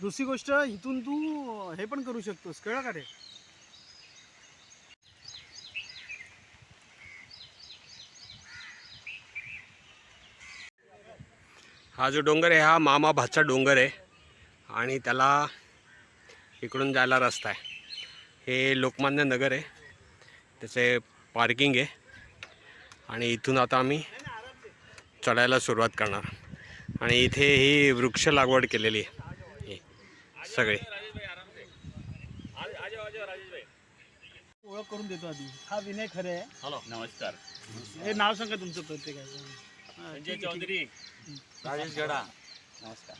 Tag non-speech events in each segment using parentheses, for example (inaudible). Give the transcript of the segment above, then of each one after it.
दुसरी गोष्ट इथून तू हे पण करू शकतोस. कळलं का रे? हा जो डोंगर आहे हा मामा भातचा डोंगर आहे. आणि त्याला इकडून जायला रस्ता आहे. हे लोकमान्य नगर आहे. त्याचे पार्किंग आहे. आणि इथून आता आम्ही चढायला सुरुवात करणार. आणि इथे ही वृक्ष लागवड केलेली आहे. सगळे. ओळख करून देतो आधी. हा विनय खरे आहे. हॅलो. नमस्कार. हे नाव सांगा तुमचं प्रत्येकाचं हा, संजय ठीक आहे, ठीक चौधरी राजेश गडा. नमस्कार.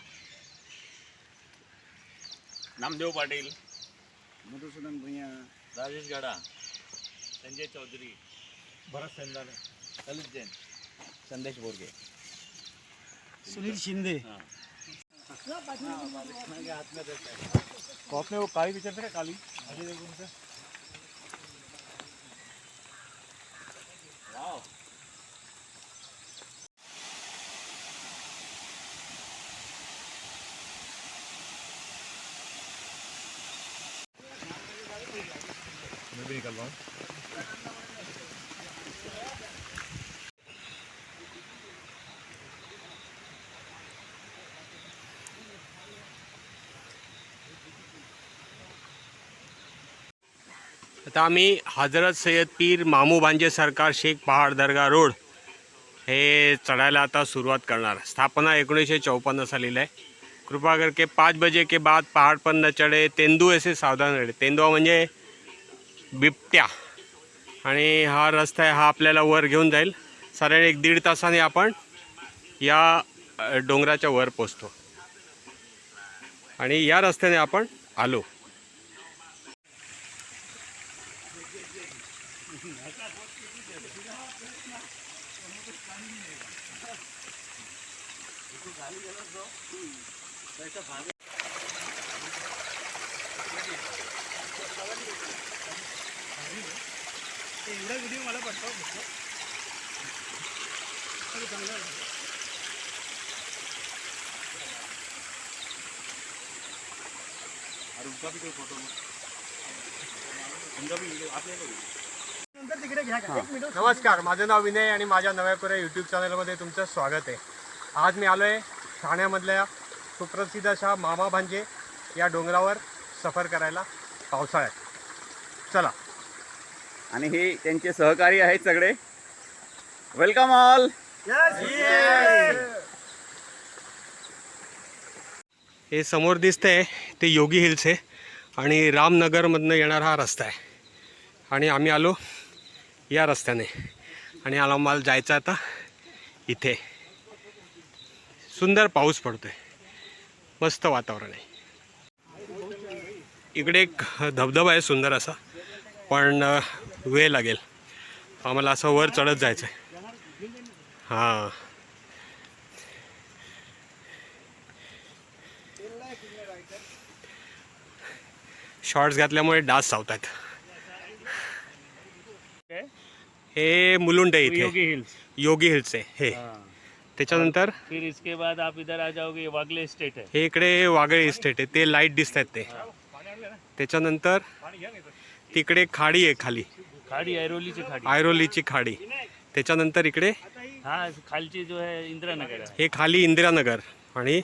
नामदेव पाटील. मधुसूदन भुइया राजेश गडा. संजय चौधरी. भरत सेंदाने ललित जैन. संदेश बोरगे. आहे. सुनील शिंदे. आपने वो काली विचारते का काली? अजय देवगन वाव मैं भी निकल रहा हूँ। आता आम्ही हजरत सय्यद पीर मामू भांजे सरकार शेख पहाड दर्गा रोड हे चढायला आता सुरुवात करणार. स्थापना एकोणीसशे चौपन्न साली आहे. कृपा करके पाच बजे के बाद पहाड पर न चढे तेंदू असे सावधान रहे. तेंदुआ म्हणजे बिबट्या. आणि हा रस्ता आहे हा आपल्याला वर घेऊन जाईल. साधारण एक दीड तासाने आपण या डोंगराच्या वर पोचतो. आणि या रस्त्याने आपण आलो. एवढा व्हिडिओ मला पाठवा फक्त. चांगला अरे और उनका भी कोई फोटो उनका भी वीडियो आप ले लो नमस्कार माझं नाव विनय आणि माझ्या नव्या कोऱ्या यूट्यूब चॅनलमध्ये तुमचं स्वागत आहे. आज मी आलो आहे ठाण्यामधल्या सुप्रसिद्ध अशा मामा भांजे या डोंगरावर सफर करायला पावसाळ्यात. चला. आणि हे त्यांचे सहकारी आहेत सगळे. वेलकम ऑल हे समोर दिसतंय ते योगी हिल्स आहे आणि रामनगरमधनं येणारा हा रस्ता आहे. आणि आम्ही आलो या रस्त्याने. आणि आला मला जायचं आता इथे. सुंदर पाऊस पडतोय. मस्त वातावरण आहे. इकडे एक धबधबा आहे सुंदर असा पण वेळ लागेल. आम्हाला असं वर चढत जायचं आहे हां. शॉर्ट्स घातल्यामुळे डास चावत आहेत हे मुलुंड आहे इथे. योगी हिल्स. योगी हिल्स आहे हे. त्याच्यानंतर? फिर इसके बाद आप इधर आ जाओगे वागले स्टेट है हे इकडे वागळे इस्टेट आहे ते लाइट दिसत आहेत ते त्याच्यानंतर तिकडे खाडी आहे खाली. खाड़ी ऐरोली खाड़ी. आयरोलीची खाडी. त्याच्यानंतर इकडे? हाँ खालची जो है इंदिरानगर आहे. हे खाली इंदिरानगर. आणि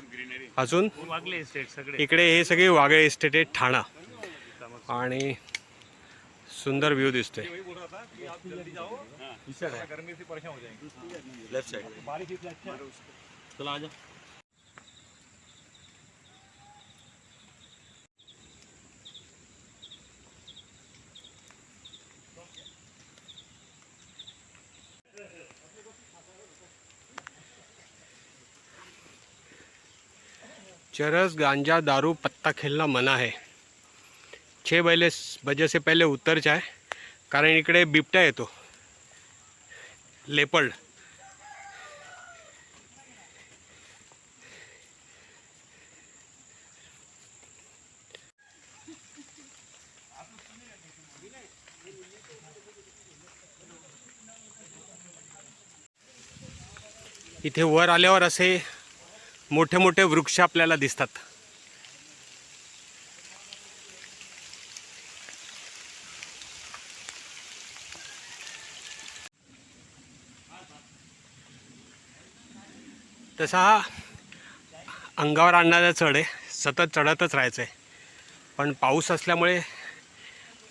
अजून? वो वागले स्टेट सगळे. इकडे हे सगळे वागळे इस्टेट आहे ठाणा. आणि सुंदर आ जाओ चरस गांजा दारू पत्ता खेलना मना है। छः बजे बजे से पहले उत्तर जाए कारण इकडे बिबट्या येतो लेपर्ड। इथे वर आल्यावर असे मोठे मोठे वृक्ष आपल्याला दिसतात. तसा हा अंगावर आणणारा चढ आहे. सतत चढतच राहायचं आहे. पण पाऊस असल्यामुळे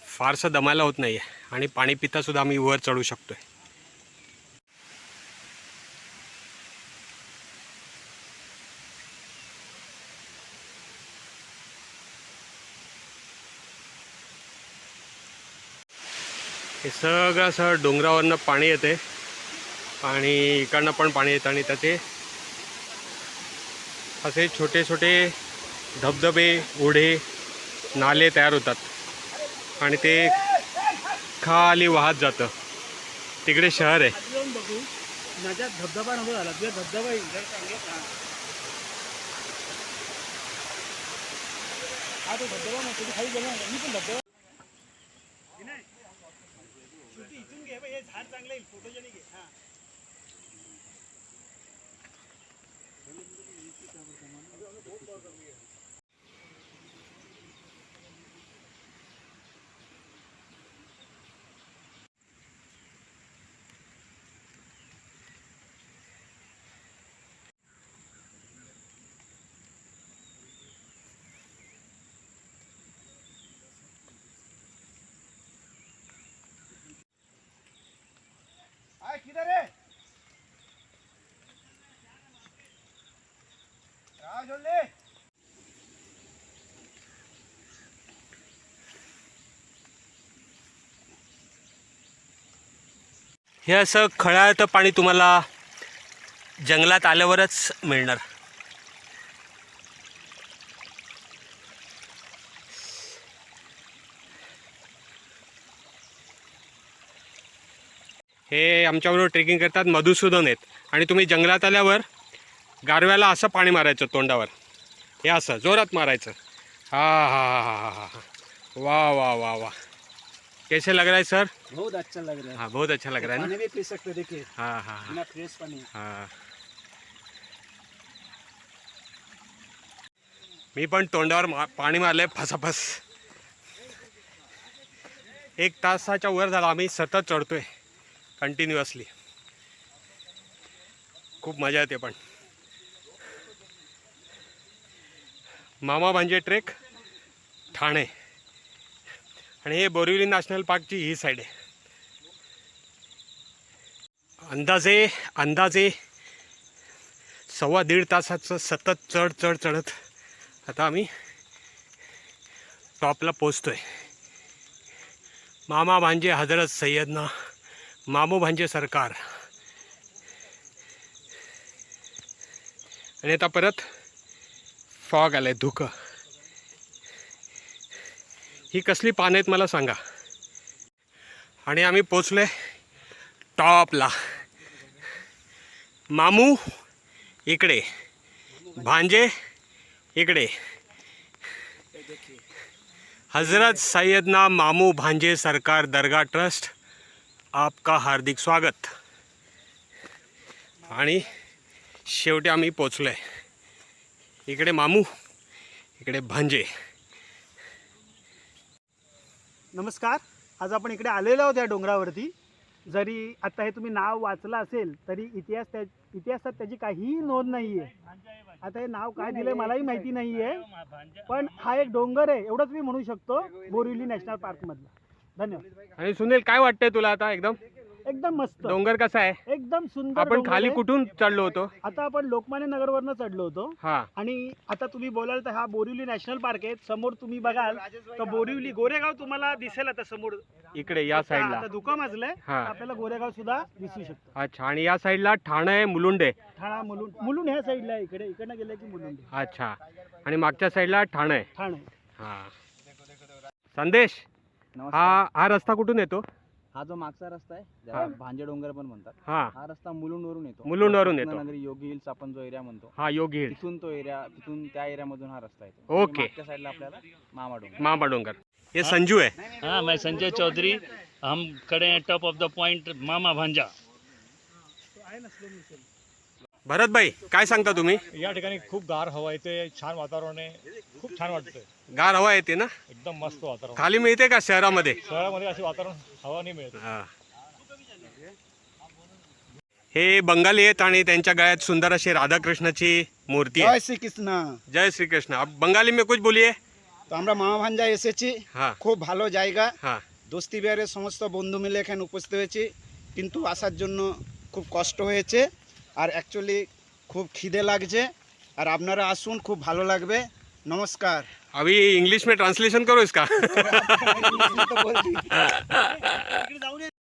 फारसं दमायला होत नाही आहे आणि पाणी पितासुद्धा आम्ही वर चढू शकतो आहे हे सगळं असं डोंगरावरनं पाणी येते आणि इकडनं पण पाणी येतं आणि त्याचे असे छोटे छोटे धबधबे ओढे नाले तयार होतात. आणि ते खाली वाहत जातं. तिकडे शहर आहे. येऊन धबधबा नको झाला तुझ्या धबधबा हा. तो धबधबा नको खाली गेला मी पण धबधबा इथून घे हे झाड चांगलं येईल. फोटोजेनिक आहे. हां. किधर है ले हे असं खळाळतं पाणी तुम्हाला जंगलात आल्यावरच मिळणार. हे आमच्याबरोबर ट्रेकिंग करतात मधुसूदन आहेत. आणि तुम्ही जंगलात आल्यावर गारव्याला असं पाणी मारायचं तोंडावर. हे असं जोरात मारायचं. हा हा हा हा हा हा. वा वा वा वा. कैसे लग रहा है सर? बहुत अच्छा लग रहा है। हाँ बहुत अच्छा लग रहा है ना? पानी भी पी सकते देखिए। हाँ हाँ हाँ। फ्रेश पानी। हा. मी पण तोंडावर मा पाणी मारलंय फसाफस. एक तासाच्या वर झाला आम्ही सतत चढतोय कंटिन्युअसली खूप मजा येते पण. मामा भांजे ट्रेक ठाणे. आणि हे बोरिवली नॅशनल पार्कची ही साईड आहे. अंदाजे अंदाजे सव्वा दीड तासाचं सतत चढ चढ चढत आता आम्ही टॉपला पोचतोय. मामा भांजे हजरत सय्यदना मामू भांजे सरकार. आणि आता परत फॉग आलाय धुकं. ही कसली पानं आहेत मला सांगा. आणि आम्ही पोचलोय टॉपला. मामू इकडे. भांजे इकडे. हजरत सैयदना मामू भांजे सरकार दर्गा ट्रस्ट आपका हार्दिक स्वागत. आणि शेवटी आम्ही पोचलो आहे इकडे मामू इकडे भांजे. नमस्कार. आज आपण इकडे आलेलो आहोत या डोंगरावरती. जरी आता हे तुम्ही नाव वाचलं असेल तरी इतिहास त्या इतिहासात त्याची काहीही नोंद नाही आहे आता हे नाव काय दिलंय मलाही माहिती नाही आहे पण हा एक डोंगर आहे एवढंच मी म्हणू शकतो बोरिवली नॅशनल पार्कमधला. धन्यवाद. आणि सुनील काय वाटतंय तुला आता एकदम? एकदम मस्त. डोंगर कसा आहे? एकदम सुंदर आपण डोंगर खाली आहे. कुठून चढलो होतो? आता आपण लोकमान्य नगरवरनं चढलो होतो. हा. आणि आता तुम्ही बोलाल तर हा बोरिवली नॅशनल पार्क आहे. समोर तुम्ही बघाल तर बोरिवली गोरेगाव तुम्हाला दिसेल आता समोर. इकडे या साईडला आता धुकं माजलंय हा. आपल्याला गोरेगाव सुद्धा दिसू शकतं. अच्छा आणि या साईडला ठाणे आहे मुलुंडे. ठाणा मुलुंड मुलुंड ह्या साईडला आहे. इकडे इकडनं गेलं की मुलुंड. आहे. अच्छा. आणि मागच्या साईडला ठाणे. आहे ठाणे. हा. संदेश हा हा रस्ता कुठून येतो? हा जो मागचा रस्ता आहे ज्याला भांजे डोंगर पण म्हणतात हा. हा रस्ता मुलुंडवरून येतो. मुलुंडवरून येतो. रत्नागिरी योगी हिल्स आपण जो एरिया म्हणतो हा योगी हिल तिथून तो एरिया तिथून त्या एरियामधून हा रस्ता येतो. ओके. मागच्या साईडला आपल्याला मामा डोंगर. मामा डोंगर. हे संजू आहे. हाँ मैं संजय चौधरी. हम खड़े हैं टॉप ऑफ द पॉइंट मामा भांजा. भरत भाई काय सांगता तुम्ही या ठिकाणी खूप गार हवा येते छान वातावरण आहे खूप छान वाटतंय गार हवा येते ना एकदम मस्त वातावरण खाली मिळते का शहरामध्ये शहरामध्ये असे वातावरण हवा नाही मिळत हा. हे बंगाली आहेत आणि त्यांच्या गळ्यात सुंदर अशी राधाकृष्णाची मूर्ती জয় आहे শ্রীকৃষ্ণ जय श्रीकृष्ण आप बंगाली में कुछ बोलिए তো আমরা মামা ভাঞ্জা এসেছি हाँ খুব ভালো জায়গা हाँ দোস্তি বিহারের সমস্ত বন্ধু মিলে এখানে উপস্থিত হয়েছি কিন্তু আসার জন্য খুব কষ্ট হয়েছে আর অ্যাকচুয়ালি খুব খিদে লাগছে আর আপনারা আসুন খুব ভালো লাগবে নমস্কার अभी इंग्लिश में ट्रांसलेशन करो इसका তো বলছি।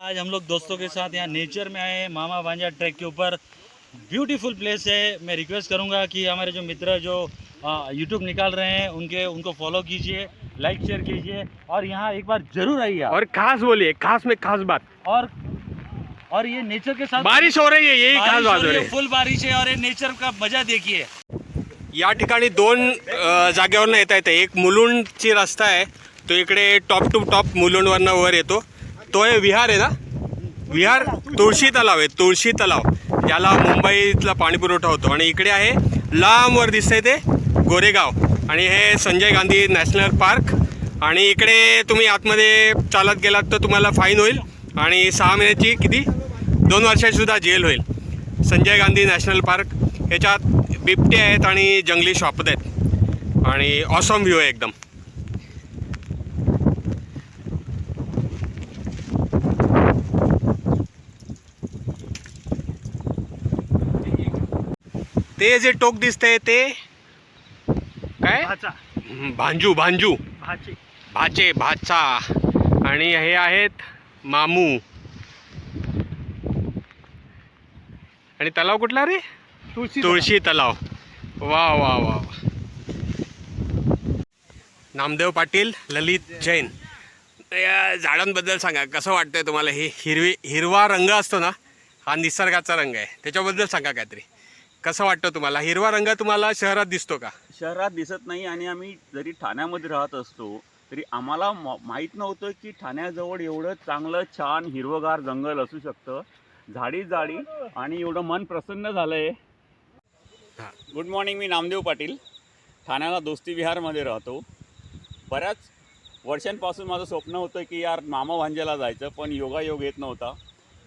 आज हम लोग दोस्तों के साथ यहाँ नेचर में आए हैं मामा भांजा ट्रैक के ऊपर ब्यूटीफुल प्लेस है मैं रिक्वेस्ट करूँगा कि हमारे जो मित्र जो यूट्यूब निकाल रहे हैं उनके उनको फॉलो कीजिए लाइक शेयर कीजिए और यहाँ एक बार जरूर आइए आप। और खास बोलिए खास में खास बात और और ये नेचर के साथ बारिश हो रही है यही खास बारिश बात हो हो रही है। है फुल बारिश है और ये नेचर का मजा देखिए। या ठिकाणी दोन जागेवरनं येता येतं एक मुलुंडची रस्ता आहे तो इकडे टॉप टू टॉप मुलुंडवरनं वर येतो. तो आहे विहार आहे ना? विहार तुळशी तलाव आहे तुळशी तलाव. ज्याला मुंबईतला पाणी पुरवठा होतो. आणि इकडे आहे लांबवर दिसतंय ते गोरेगाव. आणि हे संजय गांधी नॅशनल पार्क. आणि इकडे तुम्ही आतमध्ये चालत गेलात तर तुम्हाला फाईन होईल. आणि सहा महिन्याची किती? दोन वर्षाची सुद्धा जेल होईल. संजय गांधी नॅशनल पार्क ह्याच्यात बिबटे आहेत आणि जंगली श्वापद आहेत. आणि ऑसम व्ह्यू आहे एकदम. ते जे टोक दिसतंय ते काय? भांजू भांजू. भाचे. भाचे भाचा. आणि हे आहेत मामू. आणि तलाव कुठला रे? तुळशी तुळशी तलाव. वा वा वा. नामदेव पाटील ललित जैन. या झाडांबद्दल सांगा कसं वाटतंय तुम्हाला हे हिरवी हिरवा रंग असतो ना हा निसर्गाचा रंग आहे. त्याच्याबद्दल सांगा काहीतरी. कसं वाटतं तुम्हाला? हिरवा रंग तुम्हाला शहरात दिसतो का? शहरात दिसत नाही आणि आम्ही जरी ठाण्यामध्ये राहत असतो तरी आम्हाला माहीत नव्हतं की ठाण्याजवळ एवढं चांगलं छान हिरवगार जंगल असू शकतं. झाडी जाडी आणि एवढं मन प्रसन्न झालं आहे गुड मॉर्निंग मी नामदेव पाटील. ठाण्याला दोस्ती विहारमध्ये राहतो. बऱ्याच वर्षांपासून माझं स्वप्न होतं की यार मामा भांजेला जायचं पण योगायोग येत नव्हता.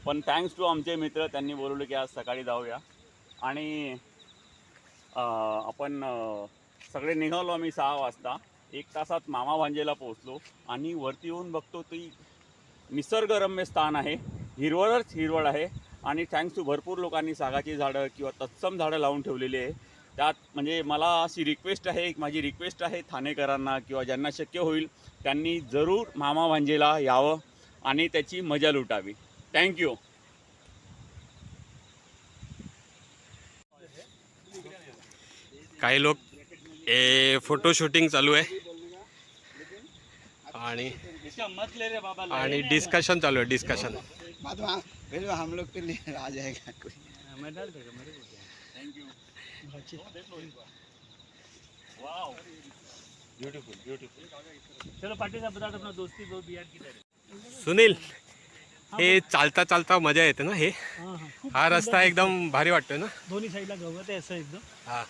पण थँक्स टू आमचे मित्र त्यांनी बोलवलं की आज सकाळी जाऊया. आणि आपण सगळे निघालो आम्ही सहा वाजता. एक तासात मामा भांजेला पोहोचलो. आणि वरती येऊन बघतो ती निसर्गरम्य स्थान आहे. हिरवळच हिरवळ आहे. आणि थँक्स टू भरपूर लोकांनी सागाची झाडं किंवा तत्सम झाडं लावून ठेवलेली आहे. त्यात म्हणजे मला अशी रिक्वेस्ट आहे एक माझी रिक्वेस्ट आहे ठाणेकरांना किंवा ज्यांना शक्य होईल त्यांनी जरूर मामा भांजेला यावं आणि त्याची मजा लुटावी. थँक्यू काही लोक ए फोटो शूटिंग चालू आहे. आणि आणि डिस्कशन चालू आहे डिस्कशन बाद में फिर हम लोग के लिए (laughs) आ जाएगा कोई। मैं डाल देगा मेरे को क्या? ब्युटिफुल ब्युटिफुल चलो पार्टी साहब बता दो अपना दोस्ती दो बिहार की तरह। सुनील हे चालता चालता मजा येते ना हे? हां हां. हा रस्ता एकदम भारी वाटतोय ना? दोन्ही साईडला गवत आहे असं एकदम. हा.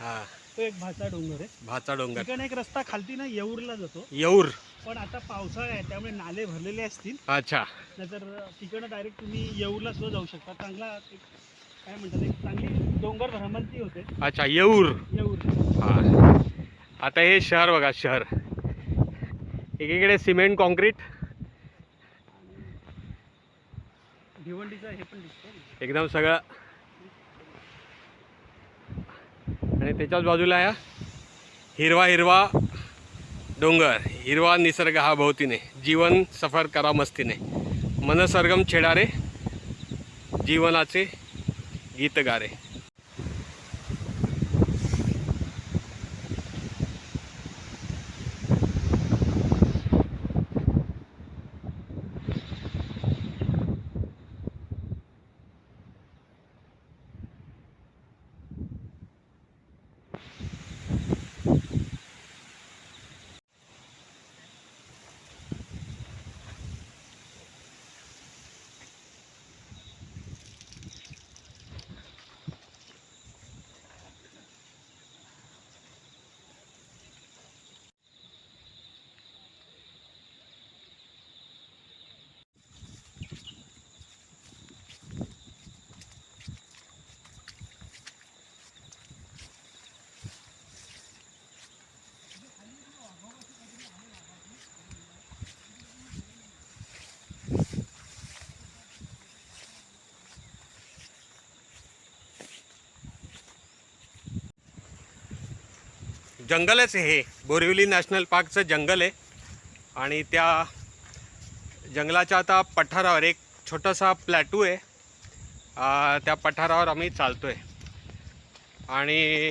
हा. तो एक भाचा डोंगर आहे. भाचा डोंगर. ठिकाण एक रस्ता खालती ना येऊरला जातो. येऊर. पण आता पावसाळा आहे त्यामुळे नाले भरलेले असतील. अच्छा. नाहीतर तिकडं डायरेक्ट तुम्ही येऊरला सुद्धा जाऊ शकता. चांगला एक काय म्हणतात एक चांगली डोंगर भ्रमंती होते. अच्छा येऊर. येऊर. हा. आता हे शहर बघा शहर. एकीकडे सिमेंट कॉन्क्रीट भिवंडीचं हे पण दिसतं एकदम सगळं. आणि त्याच्याच बाजूला या. हिरवा हिरवा. डोंगर हिरवा निसर्ग हा भोवतीने जीवन सफर करा मस्तीने. मनसरगम छेडारे जीवनाचे गीतगारे. जंगलच आहे हे. बोरिवली नॅशनल पार्कचं जंगल आहे. आणि त्या जंगलाच्या आता पठारावर एक छोटासा प्लॅटू आहे. त्या पठारावर आम्ही चालतो आहे आणि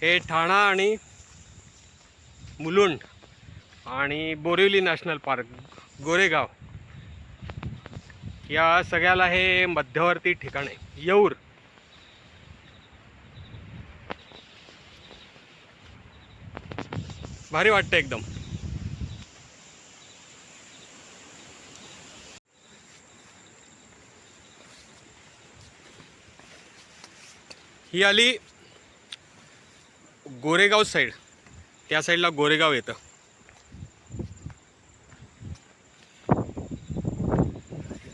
हे ठाणा आणि मुलुंड आणि बोरिवली नॅशनल पार्क गोरेगाव. या सगळ्याला हे मध्यवर्ती ठिकाण आहे. येऊर. भारी वाटतं एकदम. ही आली गोरेगाव साईड त्या साईडला गोरेगाव येतं.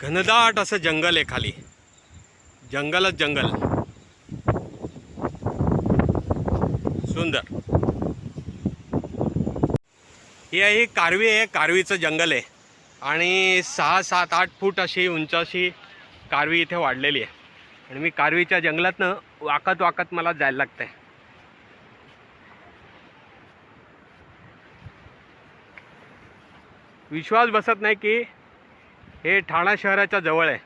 घनदाट असं जंगल आहे खाली. जंगलच जंगल. सुंदर. ही आहे ही कारवी आहे कारवीचं जंगल आहे. आणि सहा सात आठ फूट अशी उंच अशी कारवी इथे वाढलेली आहे. आणि मी कारवीच्या जंगलातनं वाकत वाकत मला जायला लागतंय. विश्वास बसत नाही की हे ठाणा शहराच्या जवळ आहे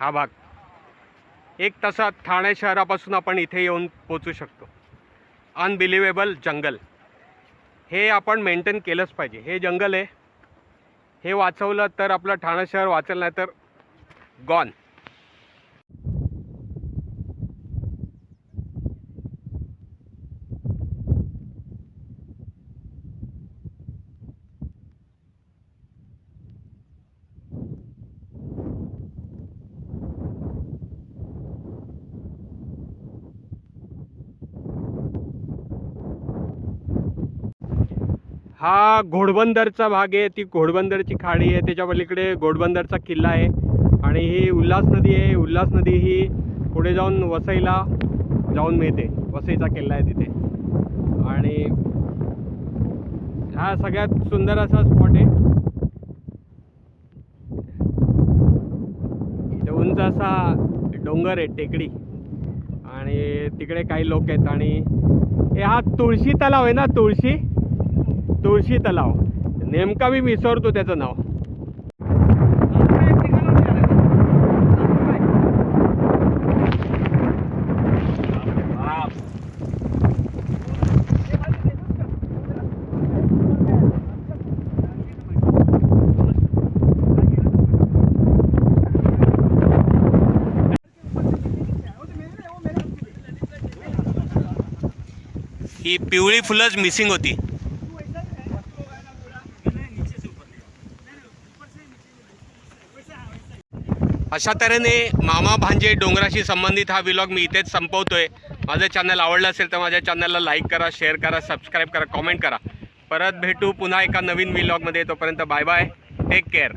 हा भाग. एक तासात ठाणे शहरापासून आपण इथे येऊन पोचू शकतो. अनबिलिवेबल जंगल हे आपण मेंटेन केलंच पाहिजे. हे जंगल आहे. हे वाचवलं तर आपलं ठाणे शहर वाचलं नाही तर गॉन हा घोडबंदरचा भाग आहे ती घोडबंदरची खाडी आहे त्याच्या पलीकडे घोडबंदरचा किल्ला आहे. आणि ही उल्हास नदी आहे उल्हास नदी ही पुढे जाऊन वसईला जाऊन मिळते वसईचा किल्ला आहे तिथे. आणि हा सगळ्यात सुंदर असा स्पॉट आहे. इथे उंच असा डोंगर आहे टेकडी. आणि तिकडे काही लोक आहेत आणि हे हा तुळशी तलाव आहे ना तुळशी? तुळशी तलाव. नेमका मी विसरतो त्याचं नाव. ही पिवळी फुलंच मिसिंग होती. अशा तऱ्हेने मामा भांजे डोंगराशी संबंधित हा विलॉग मी इथेच संपवतोय. माझं चॅनल आवडलं असेल तर माझ्या चॅनलला लाईक करा शेअर करा सबस्क्राईब करा कॉमेंट करा. परत भेटू पुन्हा एका नवीन विलॉगमध्ये तोपर्यंत बाय बाय टेक केअर